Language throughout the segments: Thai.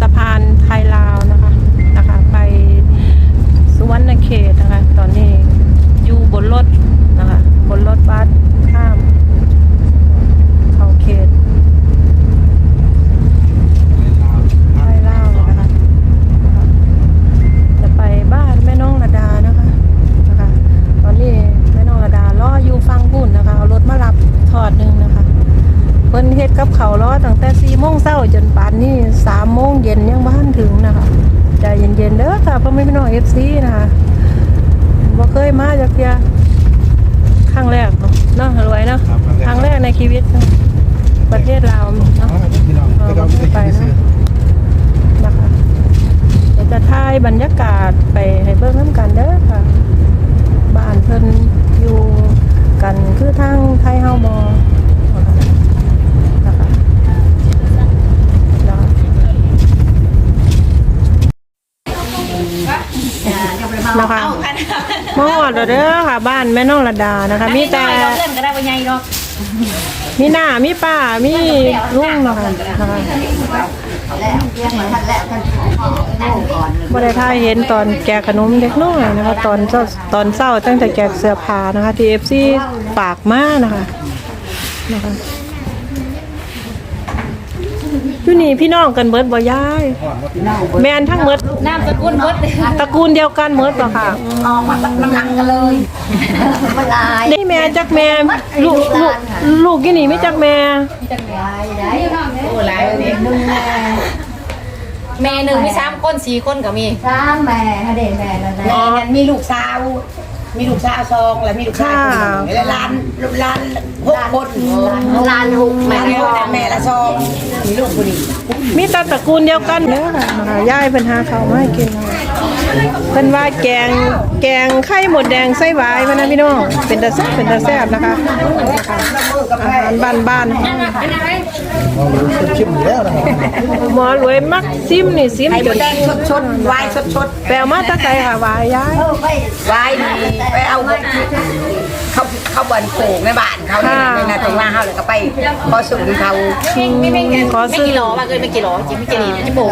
สะพานไทยลาวนะคะนะคะ ไปสุวรรณเขตนะคะ ตอนนี้อยู่บนรถนะคะ บนรถบัสข้าม เขาเขตไทยลาวนะคะนะคะจะไปบ้านแม่น้องระดานะคะนะคะ ตอนนี้แม่น้องระดารออยู่ฟังพุ่นนะคะเอารถมารับทอดหนึ่งนะคะ เพิ่นเฮ็ดกับเขาวรอตั้งแต่สี่ โมงเช้าจนป่านนี้สามโมงเย็นยังบ้านถึงนะคะใจเย็นๆเด้อค่ะพ่อแม่พี่น้องเอฟซีนะคะบ่เคยมาจากเทียครั้งแรกเนาะเนาะรวยเนาะครับคครั้รั้งงแรแรกกในชีวิตเนาะประเทศลาวเนาะ เอาให้พี่น้องไปเอาไปซื้อ นะคะเดี๋ยวจะถ่ายบรรยากาศไปให้เบิ่งน้ำกันเด้อค่ะ บ้านเพิ่นอยู่กันคือทางไทยเฮาบอนะคะนะคะ นะคะมาหอดแล้วเด้อค่ะ บ้านแม่น้องระดานะคะ มีแต่เล่นก็ได้ว่าใหญ่ดอกมีหน้ามีป้ามีลุงเนาะค่ะนะคะแล้วเรียกมาทันแล้วท่านนั่งก่อนบ่ได้ท่ายเห็นตอนแจกขนมเด็กน้อยนะคะ ตอนเช้าตอนเช้าตั้งแต่แจกเสื้อผ้านะคะ TFC ฝากมานะคะนะคะ อยู่นี่พี่น้องกันเบิดบ่ยาย แม่นทั้งเบิดน้ำสกุลมดตระกูลเดียวกันเบิดบ่ค่ะออกมาน้ำหลังกันเลยมันลายนี่แม่จักแม่ลูกลูกลูกกี่นี่ไม่จักแม่โอ้หลายเลยแม่หนึ่งมีสามคนสี่คนก็มีสามแม่ฮะเด็แม่นั่นแหละแม่นั้นมีลูกสาว มีลูกสาวสองแล้วมีลูกชายคนหนึ่งแล้วหลานหลานหกคนลานหุกแม่แม่แล้วแต่แม่ละสองมีลูกคนนี้มีแต่ตระกูลเดียวกันเด้อค่ะนะคะยายเพิ่นหาข้าวมาให้กินนะคะเพิ่นว่าแกงแกงไข่หมดแดงไส้หวายพะนะพี่น้องเป็นตาแซ่บเป็นตาแซ่บนะคะอาหารบ้านๆมองดูชิมอยู่แล้วนะครับหมอรวยมักซิมนี่ซิมไอ้จมนดแดงชดชดๆวายชดชดแปลมาแตะไครค่ะวายยาย ๆวายนี่ไปเอาเขาเขาบอนโป่งในบ้านเขาเนี่ยในนาตรงหน้าเขาเลยก็ไปพอสูงเขาไม่ไม่ไม่ขอไม่ซื้อกี่หลอมาเกินไม่กี่หลอจริงไม่กี่หลีไม่โป่ง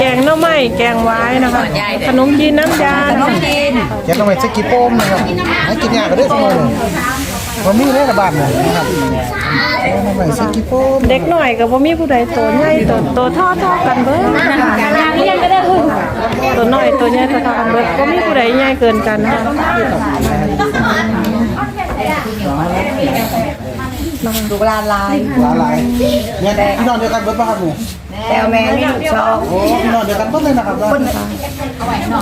แกงหน่อไม้แกงหวายนะคะ ขนมจีนน้ำยาน้องกินแกต้องไปสกิปโป้มนะครับให้กินยาก็ได้สมอง ผมมีในระบาดนะครับต้องไปสกิปโป้มเด็กหน่อยก็บ่มีผู้ใดโตใหญ่โตโตเท่อเท่อกันเบิดนะคะเรียนก็ได้พึ่งตัวน้อยตัวใหญ่เท่าๆกันเบิดก็มีผู้ใดใหญ่เกินกันนะคะลูกหลานหลาย หลายหลายเนี่ยพี่น้องเดียวกันเบิดป่ะครับเนี่ย แต่แม่มีลูกสองโอ้พี่น้องเดียวกันเบิดเลยนะครับ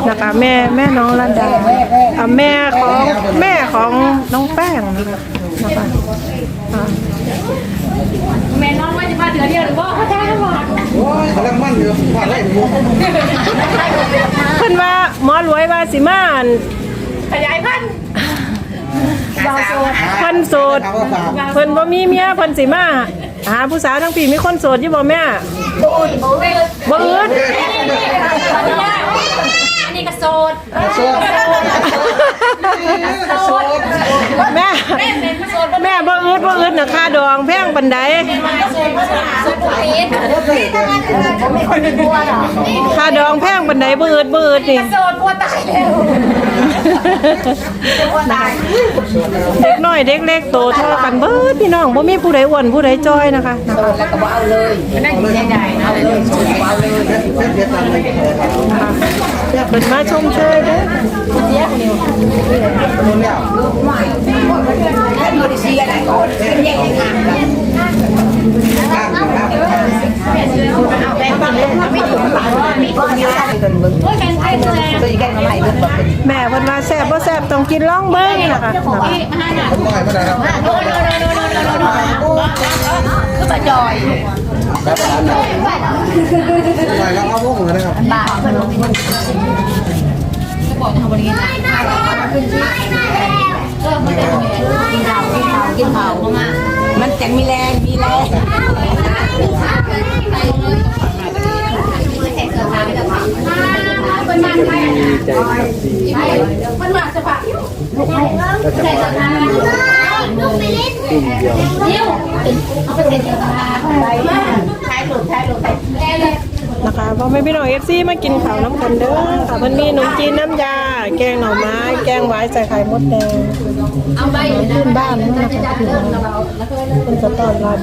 นะคะแม่แม่น้องรันดาอะแม่ของแม่ของน้องแป้งนะคะนะคะอะแม่น้องว่าจะมาเดือนเดียวหรือว่าเขาแท้ทั้งหมดโอ้ยกำลังมั่นอยู่ผ่านไล่อยู่เพิ่นว่าหมอรวยว่าสิมาอั่นขยายพันธุ์เพิ่นโสดเอาฝากเพิ่นบ่มีเมียเพิ่นสิมา หาผู้สาวทั้งปีมีคนโสดอยู่บ่แม่บ่อึดบ่อึดอันนี้ก็โสดโซ่โซ่แม่แม่บ่อึดบ่อึดน่ะค่าดองแพงปานใดโสดผู้ปีดค่าดองแพงปานใดบ่อึดบ่อึดนี่โสดกลัวตายแล้ว เด็กน้อยเด็กเล็กโตเท่ากันเบิดพี่น้องบ่มีผู้ใดอ้วนผู้ใดจ้อยนะคะแล้วก็บ่เอาเลยนั่งใหญ่ๆนะเอาเลยบ่เอาเลยเพื่อนเพื่อนกันเลยเพิ่นมาชมเชยเด้อโดนแล้วแล้วดูดิซีอะไรก่อนเป็นแยกในทางกันข้างข้างเอาแบงค์มาเลยไม่ถึงหลังมีคนเดียวกันเกินมึงโอ้ยแกงไทยแสดงตัวใหม่ แบบเป็นแม่เพิ่นว่าแซ่บบ่แซ่บต้องกินล่องเบิ่งนะคะนะคะคนน้อยไม่ได้ครับโดนโดนโดนโดนโดนโดนคือตาจอยแบบนั้นหน่อยแล้วเอาพวกเหมือนนะครับบอกทำบริการกินเผามา มันจะมีแรงมีแรงมันมาสภาพก็จะมาลูกไปเล่นเดี๋ยว เอาไปเล่นเดี๋ยวพาไปมาใช้หลุดใช้หลุด นะคะพ่อแม่พี่น้องเอฟซีมากินข้าวน้ำกันเด้อค่ะมันมีขนมจีนน้ำยา แกงหน่อไม้ แกงหวายใส่ไข่มดแดงขึ้นบ้านนี่นะคะพี่น้องคุณจะต้อนรับ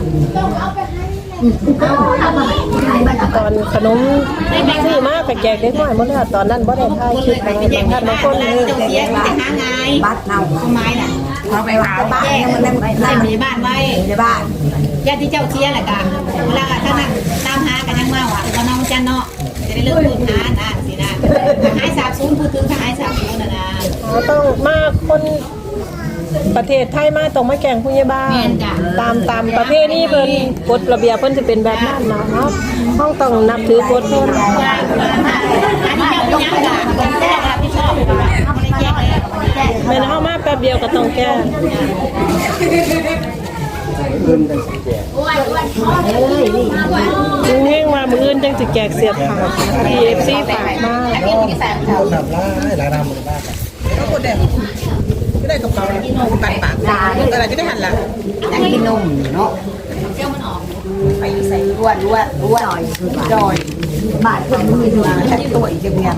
ตอนขนมซื้อมากไปแจกเด็กน้อยหมดแล้วตอนนั้นบ่ได้ถ่ายคลิปนะท่านบาคนเลยบัตรเนาไม้น่ะเราไปหาบ้านมันนั่นใส่มีบ้านไว้ในบ้านญาติเจ้าเชียร์แหละกันเวลาถ้านนั่งตามหากันยังมาว่ะก็น้องจันเนาะจะ ได้เลิกพูดหานะสินะหายสาบสูญพูดถึงถ้าหายสาบสูญนะนะเราต้องมาคนประเทศไทยมาต้องมาแก่งผู้ใหญ่บ้านตามตามประเภทนี้เพิ่นกฎระเบียบเพิ่นจะเป็นแบบนั้นนะเนาะห้องต้องนับถือกฎเพิ่นอันนี้เจ้าเป็นยังกะแจ้งรับผิดชอบเขาไม่ได้แจ้งเลยแม่นเฮามาแป๊บเดียวก็ต้องแก้ ลุงเฮงว่ามื้ออื่นจังสิแจกเสียบขาด PFC ฝากมาคนทำร้ายหลายรำเลยบ้างก็คนแดงก็ได้กับเขาตัดปากอะไรจะได้หันหลังอยากกินนมเนาะไปใส่รั้วรั้วรั้วหน่อยจอยบานคนมือมาแค่ตัวอีกเมีย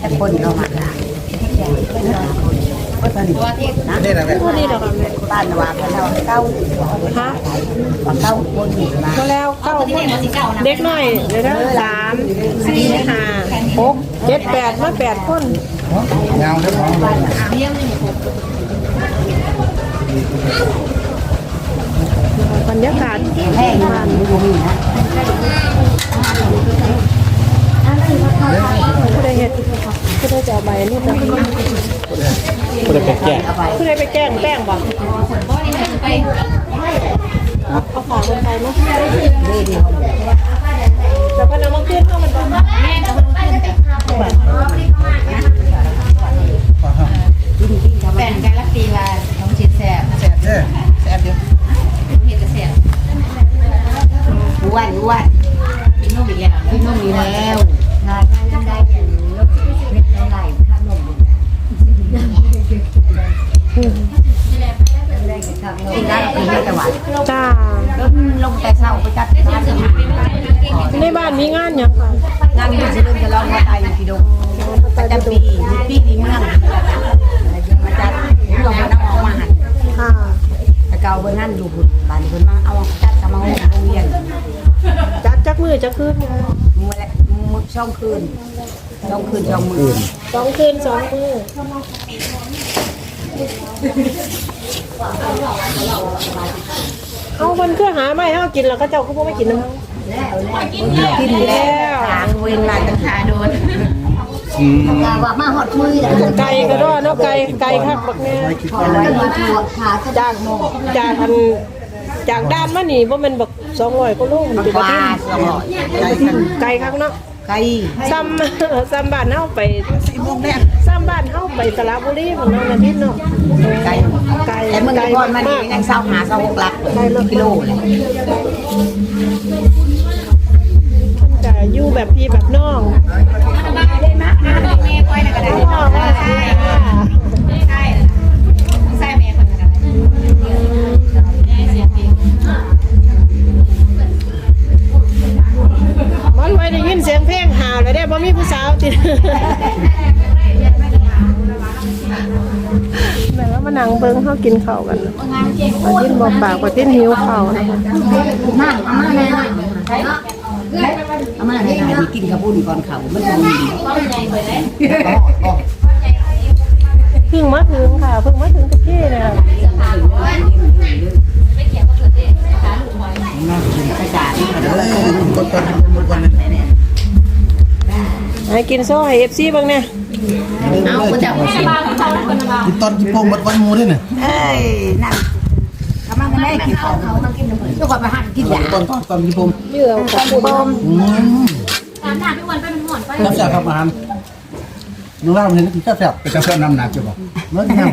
แต่คนเรามาได้ก็ตอ นนี้นะได้แล้วแม่ผู้นี้ดอกแม่บ้านว่ากันเราเก้าฮะเก้าคนมาก็แล้วเข้าเด็กน้อยเดี๋ยวนะสามสี่ห้าหกเจ็ดแปดมาแปดคนยาวได้ของบรรยากาศแห้งมันดูมีนะผู้ใดเห็ดผู้ใดจะเอาใบนี่ไป คนได้แก่ผู้ใดไปแกล้งแป้งบ่เอาฝากคนไทยมั้ยแต่พนักงานขึ้นเข้ามันบ่แบ่งกันละปีว่าน้องชิดแซ่บแซ่บเด้อแซ่บเด้อเห็ดกระเสียอ้วนอ้วนกินนุ่มอีกแล้วกินนมมีแล้ว แต่เช้าไปจัดงานในบ้านมีงานหยังค่ะงานนี้จะเริ่มจะร้องมาตายอยู่ที่ดงประจำปีปีนี้เมืองมาจัดเรามานั่งเอามาหันค่ะแต่เก่าเบอร์นั่นอยู่บุญบ้านเพิ่นมาเอาจัดสมาโรงเรียนจัดจักมือจักคืนมื้อละมือช่องคืนช่องคืนช่องมือสองคืนสองมือ เอามันก็หาไม่ให้เอากินแล้วก็เจ้าก็บ่ไม่กินน้ำมันกินแล้วทางเวรมาตั้งหาโดนอืมว่ามาหอดมือแต่ไก่ก็รอเนาะไก่ไก่คักบักแน่ถอยมาทัวขาจะจากจากอันจากด้านมานี่บ่แม่นบัก200กว่าโลมันเป็นปลาที่สมอไก่คักเนาะไก่ซ้ำซ้ำบ้านเฮาไปสี่โมงแรกซ้ำบ้านเฮาไปสระบุรีพุ่นเนาะอาทิตย์เนาะ ไก่ ไก่แต่มึงไก่ก่อนมานี่ยังเศร้าหาเศร้าหกลักกิโลเลยจะอยู่แบบพี่แบบน้องได้มากนะแม่ก้อยนะก็ได้ใช่ใช่ใช่แม่คนนั้นเสียปีมันไว้ได้ยินเสียงเพลงหาวแล้วได้บ่มีผู้สาวติด นั่งเบิ่งเฮากินข้าวกันนะปาทิ้นบ่ปากปาทิ้นหิวข้าวนะคะมาเอามาแน่เอามาแน่ไก่กินกระปุ้นก่อนเขามันมีเพิ่งมาถึงค่ะเพิ่งมาถึงตะกี้เนี่ยภาษาเอ้ยคนก่อนคนก่อนเนี่ยให้กินโซ่ให้ FC เบิ่งเนี่ย เอาคนจับกินตอนกินโป่งบัดวันมูด้วยเนี่ยเอ้ยนั่นทำไมไม่ได้กินของเขาต้องกินน้ำผึ้งทุกคนไปหันกินยาตอนตอนตอนกินโป่งเหยื่อของคุณอืมตามหน้าพี่วันไปเป็นห่อนไปแซ่บครับอาหารน้องเล่าเห็นกินแซ่บเป็นจะเพิ่มน้ำหนักใช่ป่ะเมื่อกี้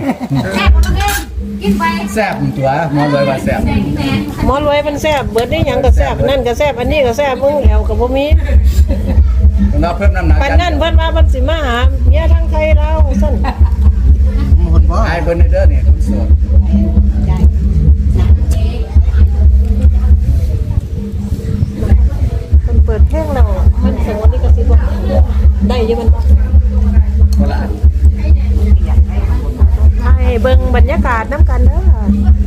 แซ่บคนเล่นกินไปแซ่บตัวมองเลยว่าแซ่บหมอรวยมันแซ่บเบิดได้หยังก็แซ่บนั่นก็แซ่บอันนี้ก็แซ่บมึงแอวก็บ่มี เราเพิ่มน้ำหนักปันนั่นเพิ่นว่าเพิ่นสิมาหาเมียทางไทยเราสั่นคนบ่ไอ้เพิ่นเด้อเนี่ยคนโสดเนเปิดแท่งเรามันสมวนนี่ก็สิบว่ได้ยังมันบ่บ่ละ เบิ่งบรรยากาศน้ำกันเด้อ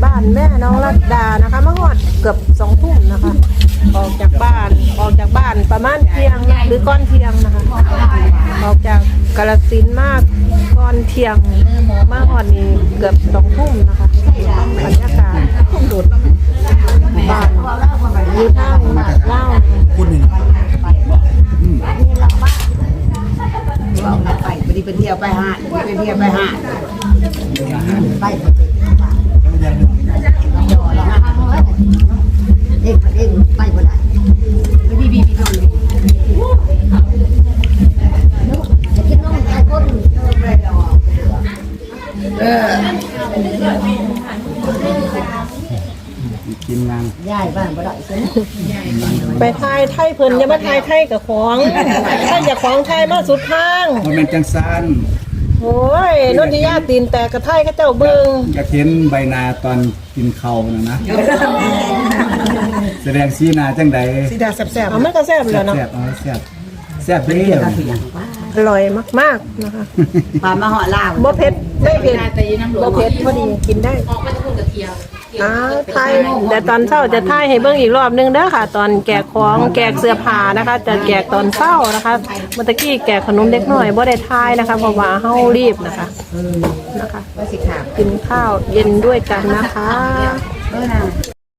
บ้านแม่น้องรัตดานะคะมาฮอดเกือบสองทุ่มนะคะ ออกจากบ้านออกจากบ้านประมาณเที่ยงหรือก้อนเที่ยงนะคะ ออกจากกาลสินธุ์มากก้อนเที่ยงมาฮอดนี่เกือบสองทุ่มนะคะบรรยากาศดุดบ้านอยู่ทางเล่าวคุณนี่ไปพอดีไปเที่ยวไปหาดไปเที่ยวไปหาด ไปเด็กเด็กไปบ่ได้ไปดีบีบีนอนจะกินน้องไอ้คนกินงานยายบ้านบ่ได้สิไปทายไทยเพิ่นอย่ามาทายไทยกับของถ้าอย่าของไทยมาสุดทาง มันเป็นจังซัน โอ้ยนนทิยาตีนแตกกระไทยก็เจ้าเบิงอยากเห็นใบหนาตอนกินข้าวนะนะ แสดงสีหนาจังใดสีดาแซ่บเอามันก็แซ่บแล้วเนาะแซ่บเอาแซ่บแซ่บเด้ออร่อยมากๆนะคะๆปลามาห่อลาวบ่เผ็ดไม่เผ็ดบ่เผ็ดพอดีกินได้อ้าวไทย แต่ตอนเช้าจะถ่ายให้เบิ่งอีกรอบนึงเด้อค่ะ ตอนแกะของแกะเสื้อผ้านะคะ จะแกะตอนเช้านะคะเมื่อตะกี้แกะขนมเล็กน้อยบ่ได้ถ่ายนะคะเพราะว่าเฮารีบนะคะนะคะ ว่าสิขาบกินข้าวเย็นด้วยกันนะคะ เออนะ